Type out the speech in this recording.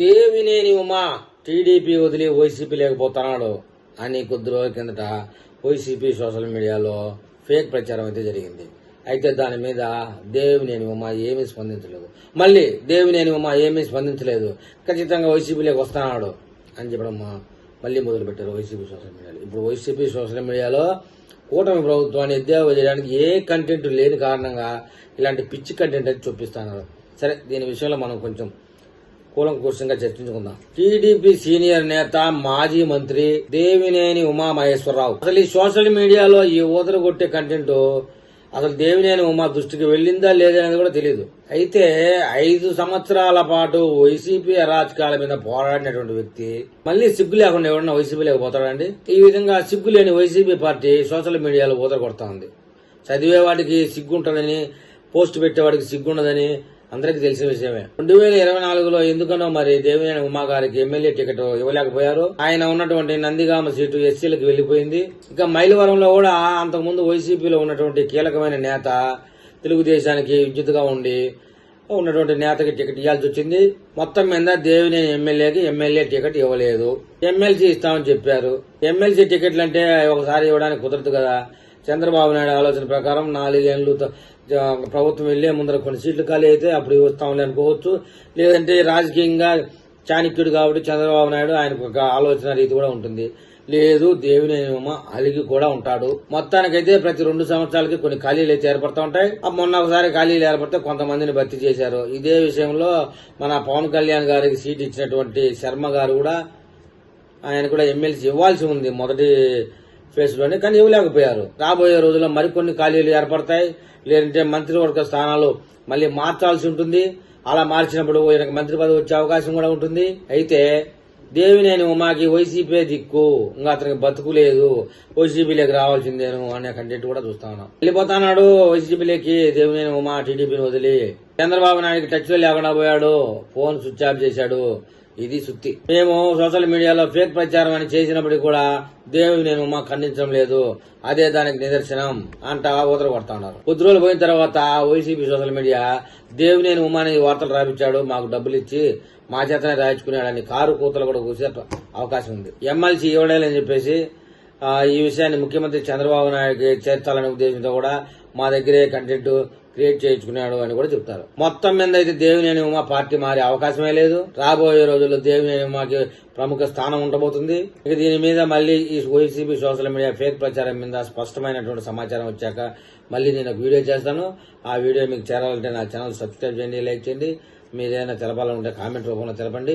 Devineni Uma TDP వదిలి YCP లేకపోతున్నాడు అని కొద్ది రోజుల కిందట వైసీపీ సోషల్ మీడియాలో ఫేక్ ప్రచారం అయితే జరిగింది. అయితే దాని మీద దేవినేని ఉమా ఏమీ స్పందించలేదు. మళ్ళీ దేవినేని ఉమా ఏమీ స్పందించలేదు. ఖచ్చితంగా వైసీపీలోకి వస్తున్నాడు అని చెప్పడం మళ్ళీ మొదలు పెట్టారు వైసీపీ సోషల్ మీడియాలో. ఇప్పుడు వైసీపీ సోషల్ మీడియాలో కూటమి ప్రభుత్వాన్ని ఎద్దేవా చేయడానికి ఏ కంటెంట్ లేని కారణంగా ఇలాంటి పిచ్చి కంటెంట్ అయితే చూపిస్తున్నారు. సరే దీని విషయంలో మనం కొంచెం కూలంకూషంగా చర్చించుకుందాం. టీడీపీ సీనియర్ నేత మాజీ మంత్రి దేవినేని ఉమామహేశ్వరరావు. అసలు ఈ సోషల్ మీడియాలో ఈ ఊదర కొట్టే కంటెంట్ అసలు దేవినేని ఉమా దృష్టికి వెళ్ళిందా లేదా అనేది కూడా తెలియదు అయితే ఐదు సంవత్సరాల పాటు వైసీపీ అరాచకాల మీద పోరాడినటువంటి వ్యక్తి మళ్ళీ సిగ్గు లేకుండా ఎవరన్నా వైసీపీ లేకపోతాడండి? ఈ విధంగా సిగ్గు లేని వైసీపీ పార్టీ సోషల్ మీడియాలో ఊదర కొడతా ఉంది చదివేవాడికి సిగ్గుంటుందని పోస్ట్ పెట్టేవాడికి సిగ్గుండదని అందరికీ తెలిసిన విషయమే. రెండు వేల ఇరవై నాలుగులో ఎందుకనో మరి దేవినేని ఉమా గారికి ఎమ్మెల్యే టికెట్ ఇవ్వలేకపోయారు. ఆయన ఉన్నటువంటి నందిగామ సీటు ఎస్సీలకు వెళ్ళిపోయింది ఇక మైలవరంలో కూడా అంతకుముందు వైసీపీలో ఉన్నటువంటి కీలకమైన నేత తెలుగుదేశానికి విద్యుత్గా ఉండి ఉన్నటువంటి నేతకి టికెట్ ఇవ్వాల్సి వచ్చింది. మొత్తం మీద దేవినేని ఎమ్మెల్యేకి ఎమ్మెల్యే టికెట్ ఇవ్వలేదు. ఎమ్మెల్సీ ఇస్తామని చెప్పారు. ఎమ్మెల్సీ టికెట్లు అంటే ఒకసారి ఇవ్వడానికి కుదరదు కదా. చంద్రబాబు నాయుడు ఆలోచన ప్రకారం నాలుగేళ్ళు ప్రభుత్వం వెళ్ళే ముందర కొన్ని సీట్లు ఖాళీ అయితే అప్పుడు వస్తామని అనుకోవచ్చు. లేదంటే రాజకీయంగా చాణక్యుడు కాబట్టి చంద్రబాబు నాయుడు ఆయనకు ఒక ఆలోచన రీతి కూడా ఉంటుంది. లేదు దేవినేమో అలిగి కూడా ఉంటాడు. మొత్తానికైతే ప్రతి రెండు సంవత్సరాలకి కొన్ని ఖాళీలు అయితే ఏర్పడతా ఉంటాయి. మొన్న ఒకసారి ఖాళీలు ఏర్పడితే కొంతమందిని భర్తీ చేశారు. ఇదే విషయంలో మన పవన్ కళ్యాణ్ గారికి సీట్ ఇచ్చినటువంటి శర్మ గారు కూడా ఆయన కూడా ఎమ్మెల్సీ ఇవ్వాల్సి ఉంది. మొదటి ఫేస్లోనే కానీ ఇవ్వలేకపోయారు రాబోయే రోజుల్లో మరికొన్ని ఖాళీలు ఏర్పడతాయి. లేదంటే మంత్రివర్గ స్థానాలు మళ్ళీ మార్చాల్సి ఉంటుంది. అలా మార్చినప్పుడు ఈయనకు మంత్రి పదవి వచ్చే అవకాశం కూడా ఉంటుంది. అయితే దేవినేని ఉమాకి వైసీపీ దిక్కు. ఇంకా అతనికి బతుకులేదు వైసీపీలోకి రావాల్సిందేను అనే కంటెంట్ కూడా చూస్తా ఉన్నాం. వెళ్ళిపోతాన్నాడు వైసీపీలోకి దేవినేని ఉమా టీడీపీని వదిలి. చంద్రబాబు నాయుడుకి టచ్లో లేకుండా పోయాడు. ఫోన్ స్విచ్ ఆఫ్ చేశాడు. ఇది సుత్తి. మేము సోషల్ మీడియాలో ఫేక్ ప్రచారం అని చేసినప్పటికీ కూడా దేవుని నేను మా ఖండించడం లేదు. అదే దానికి నిదర్శనం అంట ఊతర కొడతా ఉన్నారు. కొద్ది రోజులు పోయిన తర్వాత వైసీపీ సోషల్ మీడియా దేవునేని ఉమాని వార్తలు రాపించాడు మాకు డబ్బులు ఇచ్చి మా చేతనే రాయించుకున్నాడని కారు కూతలు కూడా కూసే అవకాశం ఉంది. ఎమ్మెల్సీ ఇవ్వడాలని చెప్పేసి ఈ విషయాన్ని ముఖ్యమంత్రి చంద్రబాబు నాయుడుకి చేర్చాలనే ఉద్దేశంతో కూడా మా దగ్గరే కంటెంట్ క్రియేట్ చేయించుకున్నాడు అని కూడా చెప్తారు. మొత్తం మీద అయితే దేవినేని ఉమా పార్టీ మారే అవకాశమే లేదు. రాబోయే రోజుల్లో దేవినేని ఉమాకి ప్రముఖ స్థానం ఉండబోతుంది. ఇక దీని మీద మళ్ళీ ఈ వైసీపీ సోషల్ మీడియా ఫేక్ ప్రచారం మీద స్పష్టమైనటువంటి సమాచారం వచ్చాక మళ్ళీ నేను ఒక వీడియో చేస్తాను. ఆ వీడియో మీకు చేరాలంటే నా ఛానల్ సబ్స్క్రైబ్ చేయండి లైక్ చేయండి. మీరేమైనా తెలపాలనుకుంటే కామెంట్ రూపంలో తెలపండి.